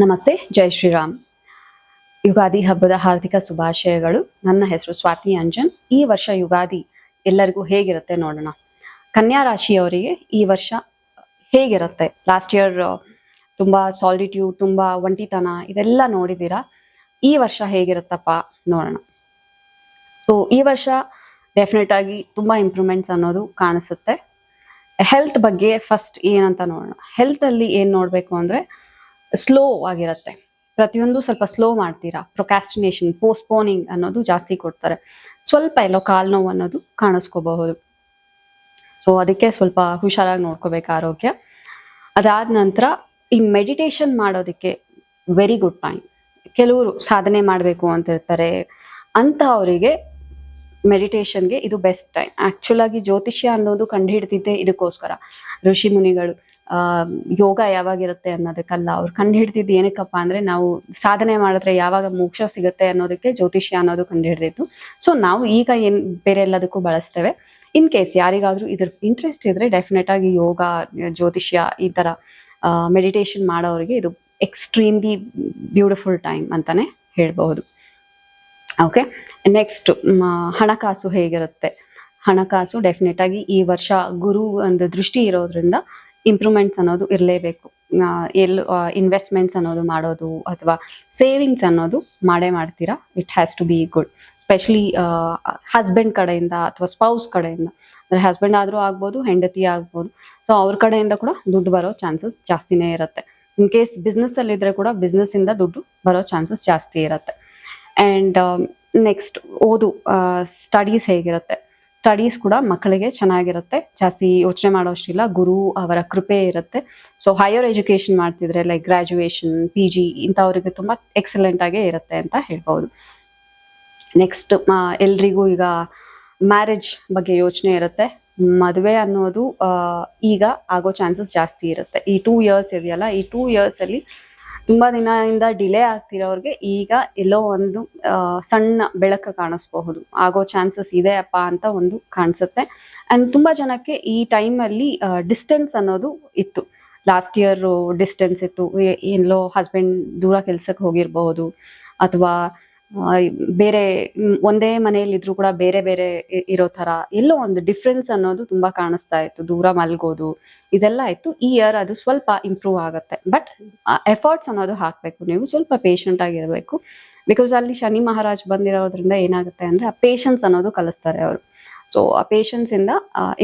ನಮಸ್ತೆ, ಜೈ ಶ್ರೀರಾಮ್. ಯುಗಾದಿ ಹಬ್ಬದ ಹಾರ್ದಿಕ ಶುಭಾಶಯಗಳು. ನನ್ನ ಹೆಸರು ಸ್ವಾತಿ ಅಂಜನ್. ಈ ವರ್ಷ ಯುಗಾದಿ ಎಲ್ಲರಿಗೂ ಹೇಗಿರುತ್ತೆ ನೋಡೋಣ. ಕನ್ಯಾ ರಾಶಿಯವರಿಗೆ ಈ ವರ್ಷ ಹೇಗಿರುತ್ತೆ? ಲಾಸ್ಟ್ ಇಯರ್ ತುಂಬಾ ಸಾಲಿಟ್ಯೂಡ್ ತುಂಬಾ ಒಂಟಿತನ, ಇದೆಲ್ಲ ನೋಡಿದ್ದೀರಾ? ಈ ವರ್ಷ ಹೇಗಿರುತ್ತಪ್ಪ ನೋಡೋಣ. ಸೊ ಈ ವರ್ಷ ಡೆಫಿನೆಟ್ ಆಗಿ ತುಂಬಾ ಇಂಪ್ರೂವ್ಮೆಂಟ್ಸ್ ಅನ್ನೋದು ಕಾಣಿಸುತ್ತೆ. ಹೆಲ್ತ್ ಬಗ್ಗೆ ಫಸ್ಟ್ ಏನಂತ ನೋಡೋಣ. ಹೆಲ್ತಲ್ಲಿ ಏನು ನೋಡಬೇಕು ಅಂದರೆ ಸ್ಲೋ ಆಗಿರುತ್ತೆ. ಪ್ರತಿಯೊಂದು ಸ್ವಲ್ಪ ಸ್ಲೋ ಮಾಡ್ತೀರಾ? ಪ್ರೊಕ್ಯಾಸ್ಟಿನೇಷನ್ ಪೋಸ್ಟ್ಪೋನಿಂಗ್ ಅನ್ನೋದು ಜಾಸ್ತಿ ಕೊಡ್ತಾರೆ. ಸ್ವಲ್ಪ ಎಲ್ಲೋ ಕಾಲು ನೋವು ಅನ್ನೋದು ಕಾಣಿಸ್ಕೋಬಹುದು. ಸೊ ಅದಕ್ಕೆ ಸ್ವಲ್ಪ ಹುಷಾರಾಗಿ ನೋಡ್ಕೋಬೇಕು ಆರೋಗ್ಯ. ಅದಾದ ನಂತರ ಈ ಮೆಡಿಟೇಷನ್ ಮಾಡೋದಕ್ಕೆ ವೆರಿ ಗುಡ್ ಟೈಮ್ ಕೆಲವರು ಸಾಧನೆ ಮಾಡಬೇಕು ಅಂತ ಇರ್ತಾರೆ ಅಂತ ಅವರಿಗೆ ಮೆಡಿಟೇಷನ್ಗೆ ಇದು ಬೆಸ್ಟ್ ಟೈಮ್ ಆ್ಯಕ್ಚುಲಾಗಿ ಜ್ಯೋತಿಷ್ಯ ಅನ್ನೋದು ಕಂಡುಹಿಡ್ದಿದ್ದೆ ಇದಕ್ಕೋಸ್ಕರ. ಋಷಿ ಮುನಿಗಳು ಯೋಗ ಯಾವಾಗಿರುತ್ತೆ ಅನ್ನೋದಕ್ಕಲ್ಲ, ಅವ್ರು ಕಂಡುಹಿಡ್ದಿದ್ದು ಏನಕ್ಕಪ್ಪ ಅಂದ್ರೆ ನಾವು ಸಾಧನೆ ಮಾಡಿದ್ರೆ ಯಾವಾಗ ಮೋಕ್ಷ ಸಿಗುತ್ತೆ ಅನ್ನೋದಕ್ಕೆ ಜ್ಯೋತಿಷ್ಯ ಅನ್ನೋದು ಕಂಡುಹಿಡ್ದಿತ್ತು ಸೊ ನಾವು ಈಗ ಏನ್ ಬೇರೆ ಎಲ್ಲದಕ್ಕೂ ಬಳಸ್ತೇವೆ. ಇನ್ ಕೇಸ್ ಯಾರಿಗಾದ್ರೂ ಇದ್ರ ಇಂಟ್ರೆಸ್ಟ್ ಇದ್ರೆ ಡೆಫಿನೆಟ್ ಆಗಿ ಯೋಗ, ಜ್ಯೋತಿಷ್ಯ ಈ ತರ ಮೆಡಿಟೇಷನ್ ಮಾಡೋರಿಗೆ ಇದು ಎಕ್ಸ್ಟ್ರೀಮ್ಲಿ ಬ್ಯೂಟಿಫುಲ್ ಟೈಮ್ ಅಂತಾನೆ ಹೇಳ್ಬಹುದು. ಓಕೆ ನೆಕ್ಸ್ಟ್ ಹಣಕಾಸು ಹೇಗಿರುತ್ತೆ? ಹಣಕಾಸು ಡೆಫಿನೆಟ್ ಆಗಿ ಈ ವರ್ಷ ಗುರು ಒಂದು ದೃಷ್ಟಿ ಇರೋದ್ರಿಂದ ಇಂಪ್ರೂವ್ಮೆಂಟ್ಸ್ ಅನ್ನೋದು ಇರಲೇಬೇಕು. ಎಲ್ ಇನ್ವೆಸ್ಟ್ಮೆಂಟ್ಸ್ ಅನ್ನೋದು ಮಾಡೋದು ಅಥವಾ ಸೇವಿಂಗ್ಸ್ ಅನ್ನೋದು ಮಾಡೇ ಮಾಡ್ತೀರಾ? It has to be good specially husband ಕಡೆಯಿಂದ ಅಥವಾ ಸ್ಪೌಸ್ ಕಡೆಯಿಂದ. ಅಂದರೆ ಹಸ್ಬೆಂಡ್ ಆದರೂ ಆಗ್ಬೋದು, ಹೆಂಡತಿ ಆಗ್ಬೋದು. ಸೊ ಅವ್ರ ಕಡೆಯಿಂದ ಕೂಡ ದುಡ್ಡು ಬರೋ ಚಾನ್ಸಸ್ ಜಾಸ್ತಿನೇ ಇರುತ್ತೆ. ಇನ್ ಕೇಸ್ ಬಿಸ್ನೆಸ್ಸಲ್ಲಿದ್ದರೆ ಕೂಡ ಬಿಸ್ನೆಸ್ಸಿಂದ ದುಡ್ಡು ಬರೋ ಚಾನ್ಸಸ್ ಜಾಸ್ತಿ ಇರುತ್ತೆ. ಆ್ಯಂಡ್ ನೆಕ್ಸ್ಟ್ ಓದು ಸ್ಟಡೀಸ್ ಹೇಗಿರುತ್ತೆ? ಸ್ಟಡೀಸ್ ಕೂಡ ಮಕ್ಕಳಿಗೆ ಚೆನ್ನಾಗಿರುತ್ತೆ. ಜಾಸ್ತಿ ಯೋಚನೆ ಮಾಡೋಷ್ಟಿಲ್ಲ, ಗುರು ಅವರ ಕೃಪೆ ಇರುತ್ತೆ. ಸೊ ಹೈಯರ್ ಎಜುಕೇಷನ್ ಮಾಡ್ತಿದ್ರೆ ಲೈಕ್ ಗ್ರ್ಯಾಜುಯೇಷನ್ ಪಿ ಜಿ ಇಂಥವ್ರಿಗೆ ತುಂಬ ಎಕ್ಸಲೆಂಟ್ ಆಗೇ ಇರುತ್ತೆ ಅಂತ ಹೇಳ್ಬೋದು. ನೆಕ್ಸ್ಟ್ ಎಲ್ರಿಗೂ ಈಗ ಮ್ಯಾರೇಜ್ ಬಗ್ಗೆ ಯೋಚನೆ ಇರುತ್ತೆ. ಮದುವೆ ಅನ್ನೋದು ಈಗ ಆಗೋ ಚಾನ್ಸಸ್ ಜಾಸ್ತಿ ಇರುತ್ತೆ. ಈ ಟೂ ಇಯರ್ಸ್ ಇದೆಯಲ್ಲ, ಈ ಟೂ ಇಯರ್ಸ್ ಅಲ್ಲಿ ತುಂಬಾ ದಿನದಿಂದ ಡಿಲೇ ಆಗ್ತಿರೋರಿಗೆ ಈಗ ಎಲ್ಲೋ ಒಂದು ಸಣ್ಣ ಬೆಳಕು ಕಾಣಿಸ್ಬಹುದು. ಆಗೋ ಚಾನ್ಸಸ್ ಇದೆ ಅಪ್ಪ ಅಂತ ಒಂದು ಕಾಣಿಸುತ್ತೆ. ಅಂಡ್ ತುಂಬಾ ಜನಕ್ಕೆ ಈ ಟೈಮಲ್ಲಿ ಡಿಸ್ಟೆನ್ಸ್ ಅನ್ನೋದು ಇತ್ತು. ಲಾಸ್ಟ್ ಇಯರ್ ಡಿಸ್ಟೆನ್ಸ್ ಇತ್ತು. ಎಲ್ಲೋ ಹಸ್ಬೆಂಡ್ ದೂರ ಕೆಲ್ಸಕ್ಕೆ ಹೋಗಿರಬಹುದು. ಅಥವಾ ಬೇರೆ ಒಂದೇ ಮನೆಯಲ್ಲಿ ಇದ್ರೂ ಕೂಡ ಬೇರೆ ಬೇರೆ ಇರೋ ತರ ಎಲ್ಲೋ ಒಂದು ಡಿಫ್ರೆನ್ಸ್ ಅನ್ನೋದು ತುಂಬಾ ಕಾಣಿಸ್ತಾ ಇತ್ತು. ದೂರ ಮಲ್ಗೋದು, ಇದೆಲ್ಲ ಇತ್ತು ಈ ಇಯರ್ ಅದು ಸ್ವಲ್ಪ ಇಂಪ್ರೂವ್ ಆಗುತ್ತೆ. ಬಟ್ ಎಫರ್ಟ್ಸ್ ಅನ್ನೋದು ಹಾಕಬೇಕು. ನೀವು ಸ್ವಲ್ಪ ಪೇಷಂಟ್ ಆಗಿರಬೇಕು. ಬಿಕಾಸ್ ಅಲ್ಲಿ ಶನಿ ಮಹಾರಾಜ್ ಬಂದಿರೋದ್ರಿಂದ ಏನಾಗುತ್ತೆ ಅಂದ್ರೆ, ಆ ಪೇಷನ್ಸ್ ಅನ್ನೋದು ಕಲಿಸ್ತಾರೆ ಅವರು. ಸೊ ಆ ಪೇಷನ್ಸ್ ಇಂದ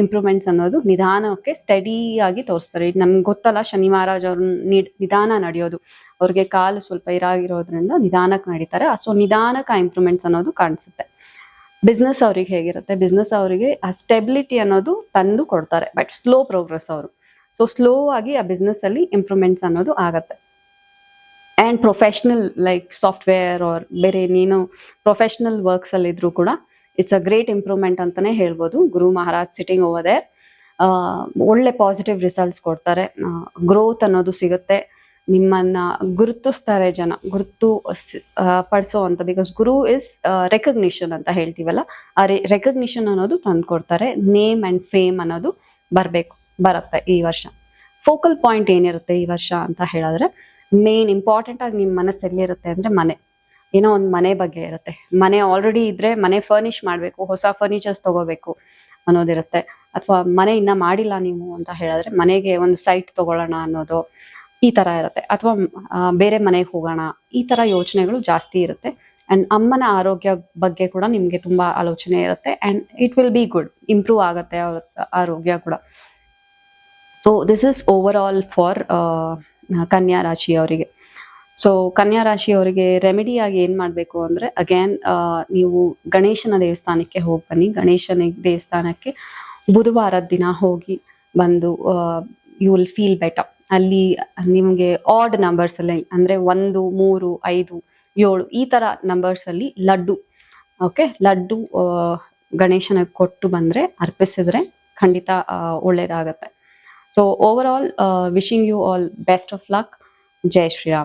ಇಂಪ್ರೂವ್ಮೆಂಟ್ಸ್ ಅನ್ನೋದು ನಿಧಾನಕ್ಕೆ ಸ್ಟಡಿ ಆಗಿ ತೋರಿಸ್ತಾರೆ. ನಮ್ಗೆ ಗೊತ್ತಲ್ಲ ಶನಿ ಮಹಾರಾಜ್ ಅವ್ರ ನಿಧಾನ ನಡೆಯೋದು. ಅವ್ರಿಗೆ ಕಾಲು ಸ್ವಲ್ಪ ಇರಾಗಿರೋದ್ರಿಂದ ನಿಧಾನಕ್ಕೆ ನಡೀತಾರೆ. ಸೊ ನಿಧಾನಕ್ಕೆ ಆ ಇಂಪ್ರೂವ್ಮೆಂಟ್ಸ್ ಅನ್ನೋದು ಕಾಣಿಸುತ್ತೆ. ಬಿಸ್ನೆಸ್ ಅವ್ರಿಗೆ ಹೇಗಿರುತ್ತೆ? ಬಿಸ್ನೆಸ್ ಅವರಿಗೆ ಆ ಸ್ಟೆಬಿಲಿಟಿ ಅನ್ನೋದು ತಂದು ಕೊಡ್ತಾರೆ. ಬಟ್ ಸ್ಲೋ ಪ್ರೋಗ್ರೆಸ್ ಅವರು. ಸೊ ಸ್ಲೋ ಆಗಿ ಆ ಬಿಸ್ನೆಸ್ ಅಲ್ಲಿ ಇಂಪ್ರೂವ್ಮೆಂಟ್ಸ್ ಅನ್ನೋದು ಆಗತ್ತೆ. And professional like software or ಬೇರೆ ನೀನು ಪ್ರೊಫೆಷ್ನಲ್ ವರ್ಕ್ಸಲ್ಲಿದ್ದರೂ ಕೂಡ ಇಟ್ಸ್ ಅ ಗ್ರೇಟ್ ಇಂಪ್ರೂವ್ಮೆಂಟ್ ಅಂತಾನೆ ಹೇಳ್ಬೋದು. Guru Maharaj sitting over there ಒಳ್ಳೆ ಪಾಸಿಟಿವ್ ರಿಸಲ್ಟ್ಸ್ ಕೊಡ್ತಾರೆ. ಗ್ರೋತ್ ಅನ್ನೋದು ಸಿಗುತ್ತೆ. ನಿಮ್ಮನ್ನ ಗುರುತಿಸ್ತಾರೆ ಜನ. ಗುರುತು ಪಡಿಸೋ ಅಂತ. ಬಿಕಾಸ್ ಗುರು ಇಸ್ ರೆಕಗ್ನಿಷನ್ ಅಂತ ಹೇಳ್ತೀವಲ್ಲ, ಆ ರೆಕಗ್ನಿಷನ್ ಅನ್ನೋದು ತಂದು ಕೊಡ್ತಾರೆ ನೇಮ್ ಅಂಡ್ ಫೇಮ್ ಅನ್ನೋದು ಬರಬೇಕು, ಬರುತ್ತೆ ಈ ವರ್ಷ. ಫೋಕಲ್ ಪಾಯಿಂಟ್ ಏನಿರುತ್ತೆ ಈ ವರ್ಷ ಅಂತ ಹೇಳಿದ್ರೆ ಮೇನ್ ಇಂಪಾರ್ಟೆಂಟ್ ಆಗಿ ನಿಮ್ಮ ಮನಸ್ಸು ಎಲ್ಲಿರುತ್ತೆ ಅಂದ್ರೆ ಮನೆ. ಏನೋ ಒಂದು ಮನೆ ಬಗ್ಗೆ ಇರುತ್ತೆ. ಮನೆ ಆಲ್ರೆಡಿ ಇದ್ರೆ ಮನೆ ಫರ್ನಿಶ್ ಮಾಡಬೇಕು, ಹೊಸ ಫರ್ನಿಚರ್ಸ್ ತಗೋಬೇಕು ಅನ್ನೋದಿರುತ್ತೆ. ಅಥವಾ ಮನೆ ಇನ್ನ ಮಾಡಿಲ್ಲ ನೀವು ಅಂತ ಹೇಳಿದ್ರೆ ಮನೆಗೆ ಒಂದು ಸೈಟ್ ತಗೊಳ್ಳೋಣ ಅನ್ನೋದು ಈ ತರ ಇರುತ್ತೆ. ಅಥವಾ ಬೇರೆ ಮನೆಗೆ ಹೋಗೋಣ, ಈ ತರ ಯೋಚನೆಗಳು ಜಾಸ್ತಿ ಇರುತ್ತೆ. ಅಂಡ್ ಅಮ್ಮನ ಆರೋಗ್ಯ ಬಗ್ಗೆ ಕೂಡ ನಿಮ್ಗೆ ತುಂಬಾ ಆಲೋಚನೆ ಇರುತ್ತೆ. And it will be good improve ಆಗುತ್ತೆ ಅವ್ರ ಆರೋಗ್ಯ ಕೂಡ. So this is overall for Kanya ರಾಶಿಯವರಿಗೆ. ಸೊ ಕನ್ಯಾ ರಾಶಿಯವರಿಗೆ ರೆಮಿಡಿ ಆಗಿ ಏನ್ ಮಾಡಬೇಕು ಅಂದ್ರೆ ಅಗೇನ್ ನೀವು ಗಣೇಶನ ದೇವಸ್ಥಾನಕ್ಕೆ ಹೋಗಿ ಬನ್ನಿ. ಗಣೇಶನ ದೇವಸ್ಥಾನಕ್ಕೆ ಬುಧವಾರದ ದಿನ ಹೋಗಿ ಬಂದು ಯು ವಿಲ್ ಫೀಲ್ ಬೆಟರ್ ಅಲ್ಲಿ ನಿಮಗೆ ಆಡ್ ನಂಬರ್ಸ್ ಅಲ್ಲಿ, ಅಂದ್ರೆ ಒಂದು, ಮೂರು, ಐದು, ಏಳು, ಈ ತರ ನಂಬರ್ಸ್ ಅಲ್ಲಿ ಲಡ್ಡು ಓಕೆ ಲಡ್ಡು ಗಣೇಶನಿಗೆ ಕೊಟ್ಟು ಬಂದ್ರೆ, ಅರ್ಪಿಸಿದ್ರೆ ಖಂಡಿತ ಒಳ್ಳೇದಾಗತ್ತೆ. So overall wishing you all best of luck Jai Shriram.